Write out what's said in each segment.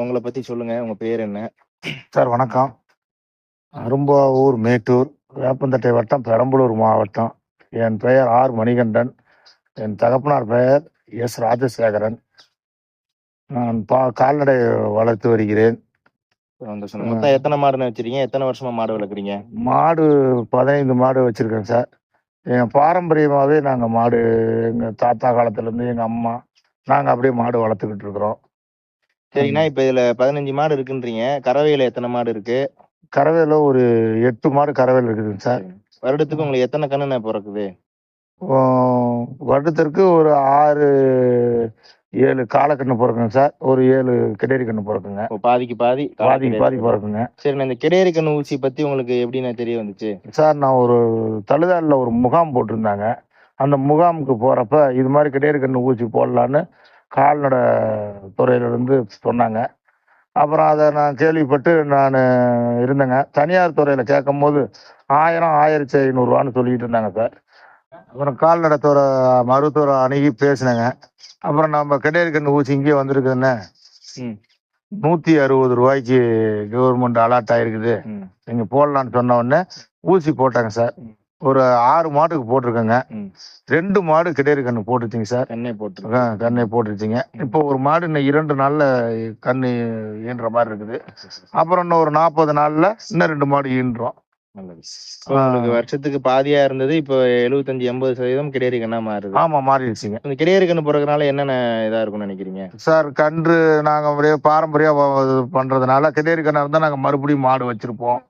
உங்களை பத்தி சொல்லுங்க. உங்க பேர் என்ன? சார் வணக்கம். அரும்பாவூர் மேட்டூர் வேப்பந்தட்டை வட்டம் பெரம்பலூர் மாவட்டம். என் பெயர் ஆர் மணிகண்டன். என் தகப்பனார் பெயர் எஸ் ராஜசேகரன். நான் பா கால்நடை வளர்த்து வருகிறேன். சந்தோஷம். மொத்தம் எத்தனை மாடுன்னு வச்சிருக்கீங்க? எத்தனை வருஷமா மாடு வளர்க்குறீங்க? மாடு பதினைந்து மாடு வச்சிருக்கேன் சார். என் பாரம்பரியமாகவே நாங்கள் மாடு எங்கள் தாத்தா காலத்துலேருந்து எங்கள் அம்மா நாங்கள் அப்படியே மாடு வளர்த்துக்கிட்டு இருக்கிறோம். சரிங்கண்ணா இப்ப இதுல பதினஞ்சு மாடு இருக்குன்றீங்க கறவையில எத்தனை மாடு இருக்கு? கறவையில் ஒரு எட்டு மாடு கறவையில் இருக்குதுங்க சார். வருடத்துக்கு உங்களுக்கு எத்தனை கண்ணுண்ணே பிறக்குது? வருடத்திற்கு ஒரு ஆறு ஏழு காலக்கண்ணு பிறக்குங்க சார். ஒரு ஏழு கிடேரி கண்ணு பிறக்குங்க இப்போ பாதிக்கு பாதி பாதிக்கு பாதி பிறக்குங்க சரிண்ணா இந்த கிடையரி கண்ணு ஊசி பத்தி உங்களுக்கு எப்படிண்ணே தெரிய வந்துச்சு? சார் நான் ஒரு தழுதாலில் ஒரு முகாம் போட்டிருந்தாங்க. அந்த முகாமுக்கு போகிறப்ப இது மாதிரி கிடேரி கண்ணு ஊசி போடலான்னு கால்நடை துறையிலிருந்து சொன்னாங்க. அப்புறம் அதை நான் கேள்விப்பட்டு நான் இருந்தேங்க. தனியார் துறையில் கேட்கும்போது ஆயிரம் ஆயிரத்தி ஐநூறுரூவான்னு சொல்லிட்டு இருந்தாங்க சார். அப்புறம் கால்நடை துறை மருத்துவரை அணுகி பேசினேங்க. அப்புறம் நம்ம கிடேரி கண்ணு ஊசி இங்கே வந்திருக்குதுன்னு. நூற்றி அறுபது ரூபாய்க்கு கவர்மெண்ட் அலாட் ஆயிருக்குது. ம். நீங்க போடலான்னு சொன்ன உடனே ஊசி போட்டாங்க சார். ஒரு ஆறு மாட்டுக்கு போட்டிருக்கேங்க. ரெண்டு மாடு கிடேரி கண்ணு போட்டுச்சிங்க சார். கண்ணே போட்டு கண்ணை போட்டுருச்சிங்க இப்போ ஒரு மாடு இன்னும் இரண்டு நாள்ல கண்ணு ஈன்ற மாதிரி இருக்குது. அப்புறம் இன்னும் ஒரு நாற்பது நாள்ல இன்னும் ரெண்டு மாடு ஈன்றோம். உங்களுக்கு வருஷத்துக்கு பாதியா இருந்தது இப்போ எழுபத்தஞ்சு எண்பது சதவீதம் கிடையரி கண்ணா மாறுது. ஆமா மாறிடுச்சுங்க. இந்த கிடையரி கண்ணு பிறகுனால என்னென்ன இதா இருக்கும்னு நினைக்கிறீங்க? சார் கன்று நாங்க அப்படியே இது பண்றதுனால கிடேரி கண்ணா இருந்தா நாங்க மறுபடியும் மாடு வச்சிருப்போம்.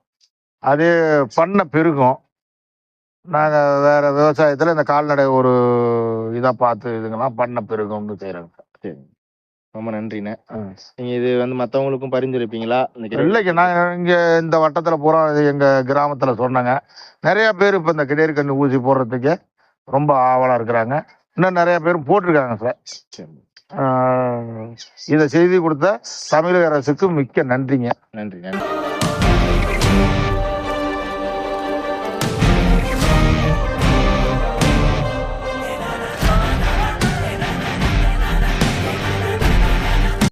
அதே பண்ண பெருகும். நாங்க வேற விவசாயத்துல இந்த கால்நடை ஒரு இதா பார்த்து இதுங்கெல்லாம் பண்ண பெருகும்னு செய்யறோங்க சரி. ரொம்ப நன்றிண்ணே ஆ. நீங்க இது வந்து மத்தவங்களுக்கும் பரிந்துரைப்பீங்களா? இல்லைங்க நான் இங்க இந்த வட்டத்துல பூரா இது எங்க கிராமத்துல சொன்னாங்க. நிறைய பேர் இப்ப இந்த கிடேரி கண்ணு ஊசி போடுறதுக்கு ரொம்ப ஆவலா இருக்கிறாங்க. இன்னும் நிறைய பேர் போட்டிருக்காங்க சார். இதை செய்தி கொடுத்த தமிழக அரசுக்கு மிக்க நன்றிங்க. நன்றி நன்றி.